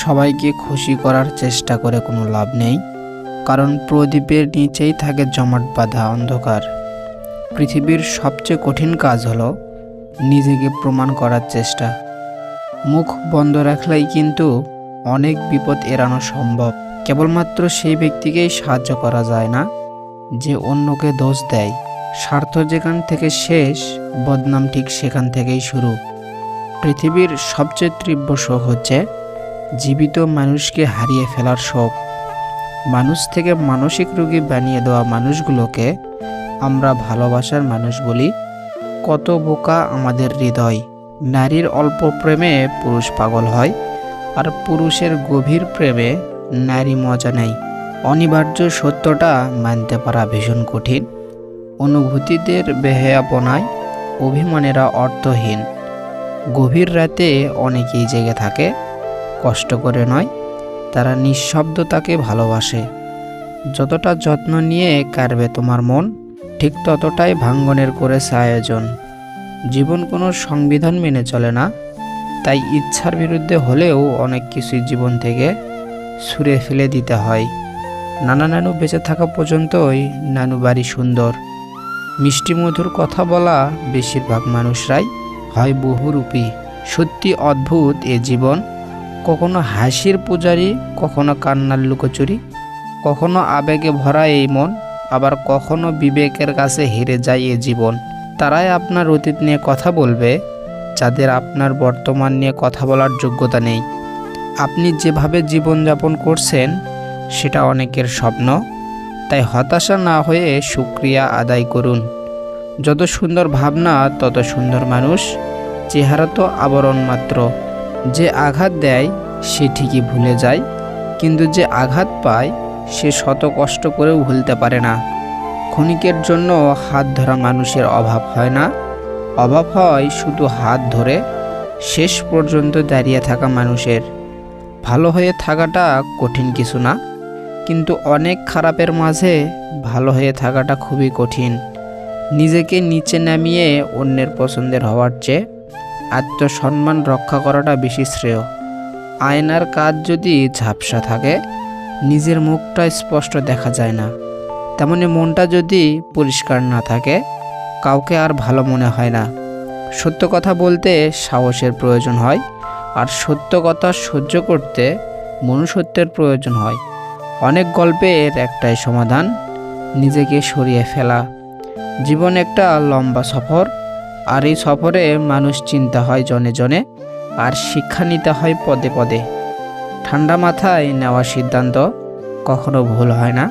সবাইকে খুশি করার চেষ্টা করে কোনো লাভ নেই, কারণ প্রদীপের নিচেই থাকে জমাট বাঁধা অন্ধকার। পৃথিবীর সবচেয়ে কঠিন কাজ হলো নিজেকে প্রমাণ করার চেষ্টা। মুখ বন্ধ রাখলেই কিন্তু অনেক বিপদ এড়ানো সম্ভব। কেবলমাত্র সেই ব্যক্তিকেই সাহায্য করা যায় না, যে অন্যকে দোষ দেয়। স্বার্থ যেখান থেকে শেষ, বদনাম ঠিক সেখান থেকেই শুরু। পৃথিবীর সবচেয়ে তীব্র শোক হচ্ছে জীবিত মানুষকে হারিয়ে ফেলার শোক মানুষ থেকে মানসিক রোগী বানিয়ে দেওয়া মানুষগুলোকে আমরা ভালোবাসার মানুষ বলি। কত বোকা আমাদের হৃদয়। নারীর অল্প প্রেমে পুরুষ পাগল হয়, আর পুরুষের গভীর প্রেমে নারী মজা নেয় অনিবার্য সত্যটা মানতে পারা ভীষণ কঠিন। অনুভূতিদের বেহেয়াপনায় অভিমানেরা অর্থহীন। গভীর রাতে অনেকেই জেগে থাকে। কষ্ট করে নয়, তারা নিঃশব্দতাকে ভালোবাসে। যতটা যত্ন নিয়ে কারবে তোমার মন, ঠিক ততটাই ভাঙ্গনের করেছে আয়োজন। জীবন কোনো সংবিধান মেনে চলে না, তাই ইচ্ছার বিরুদ্ধে হলেও অনেক কিছুই জীবন থেকে ছুঁড়ে ফেলে দিতে হয়। নানা নানু বেঁচে থাকা পর্যন্তই নানু বাড়ি সুন্দর। মিষ্টি মধুর কথা বলা বেশিরভাগ মানুষরাই হয় বহুরূপী। সত্যি অদ্ভুত এ জীবন। কখনো হাসির পূজারি, কখনো কান্নার লুকোচুরি, কখনো আবেগে ভরা এই মন, আবার কখনো বিবেকের কাছে হেরে যায় এ জীবন। তারাই আপনার অতীত নিয়ে কথা বলবে, যাদের আপনার বর্তমান নিয়ে কথা বলার যোগ্যতা নেই। আপনি যেভাবে জীবনযাপন করছেন, সেটা অনেকের স্বপ্ন। তাই হতাশা না হয়ে সুক্রিয়া আদায় করুন। যত সুন্দর ভাবনা, তত সুন্দর মানুষ। চেহারা তো আবরণ মাত্র। যে আঘাত দেয়, সে ঠিকই ভুলে যায়, কিন্তু যে আঘাত পায়, সে শত কষ্ট করেও ভুলতে পারে না। ক্ষণিকের জন্য হাত ধরা মানুষের অভাব হয় না। অভাব হয় শুধু হাত ধরে, শেষ পর্যন্ত দাঁড়িয়ে থাকা মানুষের। ভালো হয়ে থাকাটা কঠিন কিছু না, কিন্তু অনেক খারাপের মাঝে ভালো হয়ে থাকাটা খুবই কঠিন। নিজেকে নিচে নামিয়ে অন্যের পছন্দের হওয়ার চেয়ে আত্মসম্মান রক্ষা করাটা বেশি শ্রেয়। আয়নার কাজ যদি ঝাপসা থাকে, নিজের মুখটা স্পষ্ট দেখা যায় না। তেমনি মনটা যদি পরিষ্কার না থাকে, কাউকে আর ভালো মনে হয় না। সত্য কথা বলতে সাহসের প্রয়োজন হয়, আর সত্য কথা সহ্য করতে মনুষ্যত্বের প্রয়োজন হয়। অনেক গল্পের একটাই সমাধান, নিজেকে সরিয়ে ফেলা। জীবন একটা লম্বা সফর আর এই সফরে মানুষ চিন্তা হয় জনে জনে, আর শিক্ষা নিতে হয় পদে পদে। ঠান্ডা মাথায় নেওয়া সিদ্ধান্ত কখনো ভুল হয় না,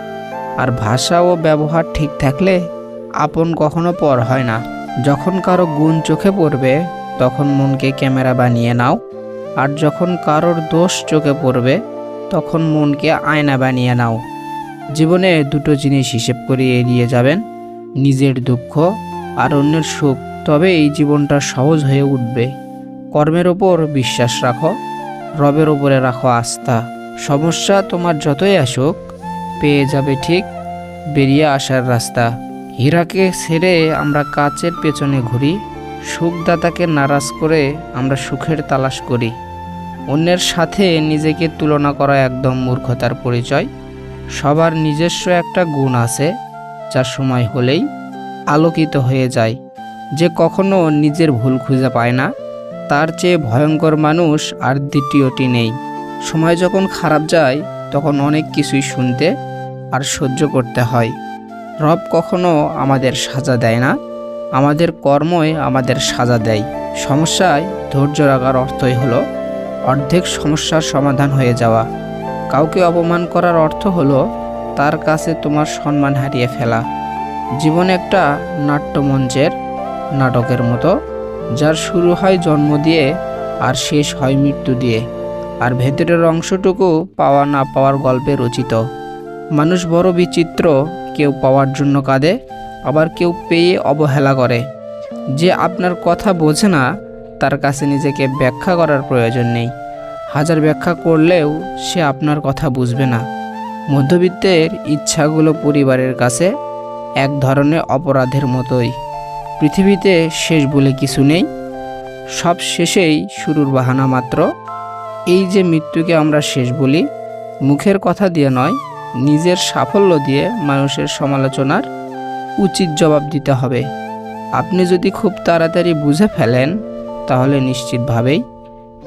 আর ভাষা ও ব্যবহার ঠিক থাকলে আপন কখনো পর হয় না। যখন কারও গুণ চোখে পড়বে, তখন মনকে ক্যামেরা বানিয়ে নাও, আর যখন কারোর দোষ চোখে পড়বে, তখন মনকে আয়না বানিয়ে নাও। জীবনে দুটো জিনিস হিসেব করে এড়িয়ে যাবেন, নিজের দুঃখ আর অন্যের সুখ। তবে এই জীবনটা সহজ হয়ে উঠবে। কর্মের ওপর বিশ্বাস রাখো, রবের ওপরে রাখো আস্থা। সমস্যা তোমার যতই আসুক, পেয়ে যাবে ঠিক বেরিয়ে আসার রাস্তা। হীরাকে ছেড়ে আমরা কাচের পেছনে ঘুরি, সুখদাতাকে নারাজ করে আমরা সুখের তালাশ করি। অন্যের সাথে নিজেকে তুলনা করা একদম মূর্খতার পরিচয়। সবার নিজস্ব একটা গুণ আছে, যা সময় হলেই আলোকিত হয়ে যায়। যে কখনো নিজের ভুল খুঁজে পায় না, তার চেয়ে ভয়ঙ্কর মানুষ আর দ্বিতীয়টি নেই। সময় যখন খারাপ যায়, তখন অনেক কিছুই শুনতে আর সহ্য করতে হয়। রব কখনো আমাদের সাজা দেয় না, আমাদের কর্মই আমাদের সাজা দেয়। সমস্যায় ধৈর্য রাখার অর্থই হলো অর্ধেক সমস্যার সমাধান হয়ে যাওয়া। কাউকে অপমান করার অর্থ হলো তার কাছে তোমার সম্মান হারিয়ে ফেলা। জীবন একটা নাট্যমঞ্চের নাটকের মতো, যার শুরু হয় জন্ম দিয়ে আর শেষ হয় মৃত্যু দিয়ে, আর ভেতরের অংশটুকু পাওয়া না পাওয়ার গল্পে রচিত। মানুষ বড় বিচিত্র, কেউ পাওয়ার জন্য কাঁদে, আবার কেউ পেয়ে অবহেলা করে। যে আপনার কথা বোঝে না, তার কাছে নিজেকে ব্যাখ্যা করার প্রয়োজন নেই। হাজার ব্যাখ্যা করলেও সে আপনার কথা বুঝবে না। মধ্যবিত্তের ইচ্ছাগুলো পরিবারের কাছে এক ধরনের অপরাধের মতোই। পৃথিবীতে শেষ বলে কিছু নেই। সব শেষেই শুরুর বাহানা মাত্র। এই যে মৃত্যুকে আমরা শেষ বলি, মুখের কথা দিয়ে নয়, নিজের সাফল্য দিয়ে মানুষের সমালোচনার উচিত জবাব দিতে হবে। আপনি যদি খুব তাড়াতাড়ি বুঝে ফেলেন, তাহলে নিশ্চিতভাবেই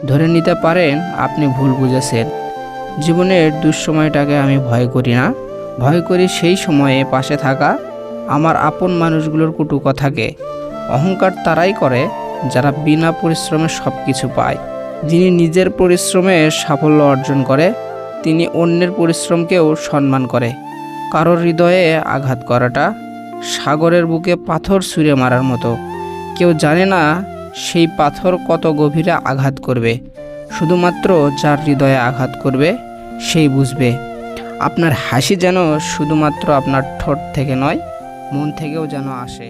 ধরে নিতে পারেন আপনি ভুল বুঝেছেন। জীবনের দুঃসময়টাকে আমি ভয় করি না। ভয় করি সেই সময়ে পাশে থাকা আমার আপন মানুষগুলোর কুটু কথাকে। অহংকার তারাই করে, যারা বিনা পরিশ্রমে সব কিছু পায়। যিনি নিজের পরিশ্রমে সাফল্য অর্জন করে, তিনি অন্যের পরিশ্রমকেও সম্মান করে। কারোর হৃদয়ে আঘাত করাটা সাগরের বুকে পাথর ছুঁড়ে মারার মতো। কেউ জানে না সেই পাথর কত গভীরে আঘাত করবে। শুধুমাত্র যার হৃদয়ে আঘাত করবে, সেই বুঝবে। আপনার হাসি যেন শুধুমাত্র আপনার ঠোঁট থেকে নয় মন থেকেও যেন আসে।